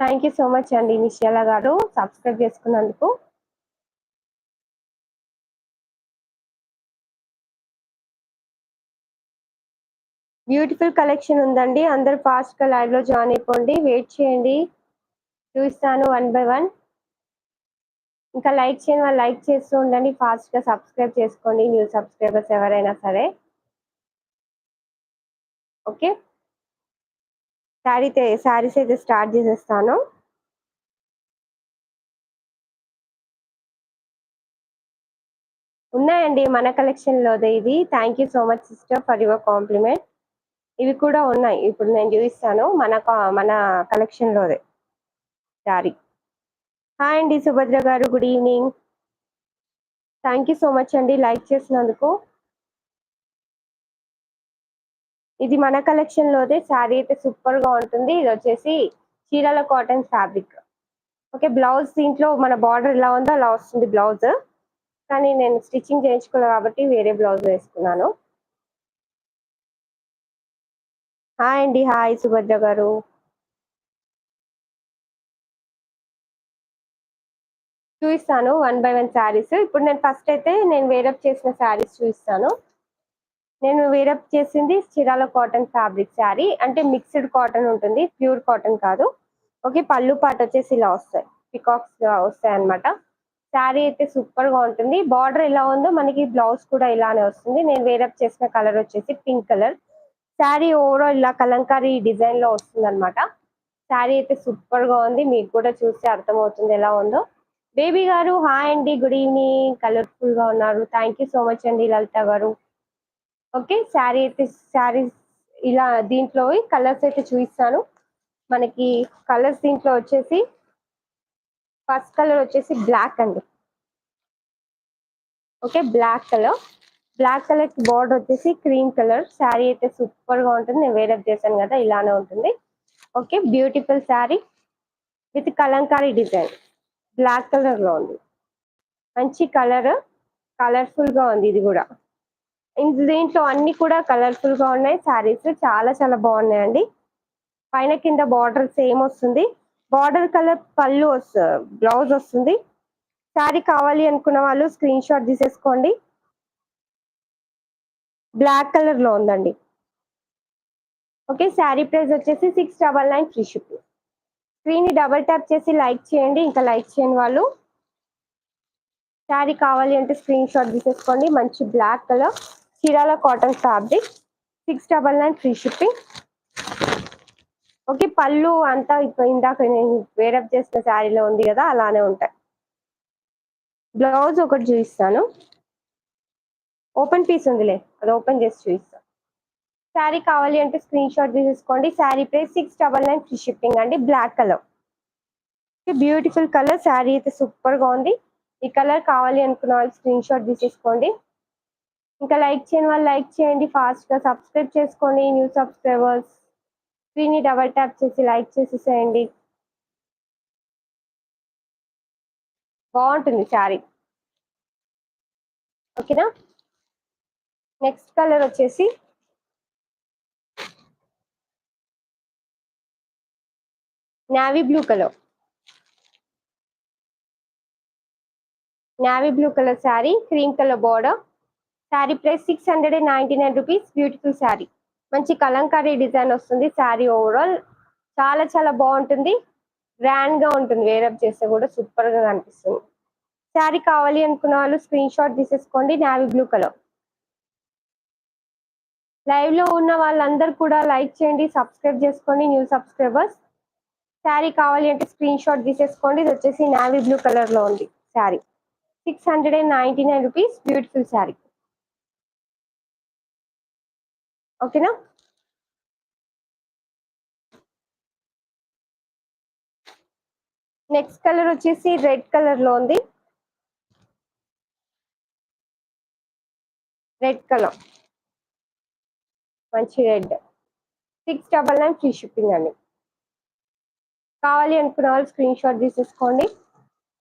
Thank you so much అండి నిశ్చల గారు. Subscribe చేసుకున్నందుకు. బ్యూటిఫుల్ కలెక్షన్ ఉందండి. అందరు ఫాస్ట్గా లైవ్లో జాయిన్ అయిపోండి. వెయిట్ చేయండి. చూస్తాను వన్ బై వన్ ఇంకా లైక్ చేయని వాళ్ళు లైక్ చేస్తూ ఉండండి. ఫాస్ట్గా సబ్స్క్రైబ్ చేసుకోండి. న్యూ సబ్స్క్రైబర్స్ ఎవరైనా సరే. ఓకే శారీ శారీస్ అయితే స్టార్ట్ చేసేస్తాను. ఉన్నాయండి మన కలెక్షన్ లోదే ఇది thank you so much sister for your compliment ఇవి కూడా ఉన్నాయి. ఇప్పుడు నేను చూపిస్తాను మన మన కలెక్షన్ లోదే శారీ. హాయ్ అండి సుభద్ర గారు good evening thank you so much అండి. లైక్ చేసినందుకు. ఇది మన కలెక్షన్ లోదే శారీ అయితే సూపర్గా ఉంటుంది. ఇది వచ్చేసి Chirala cotton fabric okay blouse దీంట్లో మన బార్డర్ ఎలా ఉందో అలా వస్తుంది బ్లౌజ్ కానీ నేను స్టిచ్చింగ్ చేయించుకోలేదు కాబట్టి వేరే బ్లౌజ్ వేసుకున్నాను. హాయ్ అండి హాయ్ సుభద్ర గారు. చూపిస్తాను వన్ బై వన్ శారీస్ ఇప్పుడు నేను ఫస్ట్ అయితే నేను వేరప్ చేసిన శారీస్ చూపిస్తాను. నేను వేరప్ చేసింది చీరాల కాటన్ ఫ్యాబ్రిక్ శారీ. అంటే మిక్స్డ్ కాటన్ ఉంటుంది ప్యూర్ కాటన్ కాదు. ఓకే పళ్ళు పాట వచ్చేసి ఇలా వస్తాయి. పికాక్స్ వస్తాయి అనమాట శారీ అయితే సూపర్గా ఉంటుంది. బార్డర్ ఎలా ఉందో మనకి బ్లౌజ్ కూడా ఇలానే వస్తుంది. నేను వేరప్ చేసిన కలర్ వచ్చేసి పింక్ కలర్ శారీ ఓవరాల్ ఇలా కలంకారీ డిజైన్లో వస్తుంది అనమాట శారీ అయితే సూపర్గా ఉంది. మీకు కూడా చూస్తే అర్థమవుతుంది ఎలా ఉందో. బేబీ గారు హాయ్ అండి. గుడ్ ఈవినింగ్ కలర్ఫుల్గా ఉన్నారు. థ్యాంక్ యూ సో మచ్ అండి లలిత గారు. ఓకే శారీ అయితే శారీ ఇలా దీంట్లో కలర్స్ అయితే చూపిస్తాను. మనకి కలర్స్ దీంట్లో వచ్చేసి ఫస్ట్ కలర్ వచ్చేసి బ్లాక్ అండి. Okay black colour. Black colour border వచ్చేసి క్రీమ్ కలర్. శారీ అయితే సూపర్గా ఉంటుంది. నేను వేరప్ చేశాను కదా ఇలానే ఉంటుంది. Okay beautiful sari with Kalamkari design. Black కలర్లో ఉంది. మంచి కలర్ కలర్ఫుల్గా ఉంది ఇది కూడా. దీంట్లో అన్ని కూడా కలర్ఫుల్గా ఉన్నాయి. శారీస్ చాలా చాలా బాగున్నాయండి. పైన కింద బార్డర్ సేమ్ వస్తుంది. బార్డర్ కలర్ పళ్ళు వస్తుంది బ్లౌజ్ వస్తుంది. శారీ కావాలి అనుకున్న వాళ్ళు స్క్రీన్ షాట్ తీసేసుకోండి. బ్లాక్ కలర్లో ఉందండి. ఓకే శారీ ప్రైస్ వచ్చేసి six double nine free shipping స్క్రీన్ని double tap చేసి లైక్ చేయండి. ఇంకా లైక్ చేయని వాళ్ళు శారీ కావాలి అంటే స్క్రీన్ షాట్ తీసేసుకోండి. మంచి black colour Chirala cotton fabric six double nine free shipping okay పళ్ళు అంతా ఇప్పుడు ఇందాక నేను వేరప్ చేసిన శారీలో ఉంది కదా అలానే ఉంటాయి. బ్లౌజ్ ఒకటి చూపిస్తాను. ఓపెన్ పీస్ ఉందిలే అది ఓపెన్ చేసి చూపిస్తాను శారీ కావాలి అంటే స్క్రీన్ షాట్ తీసేసుకోండి. Sari price six double nine free shipping అండి black colour beautiful colour sari అయితే సూపర్గా ఉంది. ఈ కలర్ కావాలి అనుకున్న వాళ్ళు స్క్రీన్ షాట్ తీసేసుకోండి. ఇంకా లైక్ చేయని వాళ్ళు లైక్ చేయండి ఫాస్ట్గా. సబ్స్క్రైబ్ చేసుకోండి న్యూ సబ్స్క్రైబర్స్ స్క్రీన్ని డబల్ ట్యాప్ చేసి లైక్ చేసేసేయండి బాగుంటుంది శారీ. ఓకేనా? నెక్స్ట్ కలర్ వచ్చేసి navy blue colour. Navy blue colour sari cream colour border. Sari price six hundred and ninety nine rupees beautiful sari. మంచి కలంకారీ డిజైన్ వస్తుంది శారీ ఓవరాల్ చాలా చాలా బాగుంటుంది. గ్రాండ్గా ఉంటుంది వేరప్ చేస్తే కూడా సూపర్గా కనిపిస్తుంది. శారీ కావాలి అనుకున్న వాళ్ళు స్క్రీన్ షాట్ తీసేసుకోండి నావీ బ్లూ కలర్ లైవ్లో ఉన్న వాళ్ళందరూ కూడా లైక్ చేయండి సబ్స్క్రైబ్ చేసుకోండి న్యూ సబ్స్క్రైబర్స్ శారీ కావాలి అంటే స్క్రీన్ షాట్ తీసేసుకోండి ఇది వచ్చేసి నావీ బ్లూ కలర్లో ఉంది sari. Six hundred and ninety nine rupees beautiful sari. ఓకేనా? నెక్స్ట్ కలర్ వచ్చేసి రెడ్ కలర్లో ఉంది. Red colour. మంచి red. Six double nine free shipping అండి. కావాలి అనుకున్న వాళ్ళు స్క్రీన్ షాట్ తీసేసుకోండి.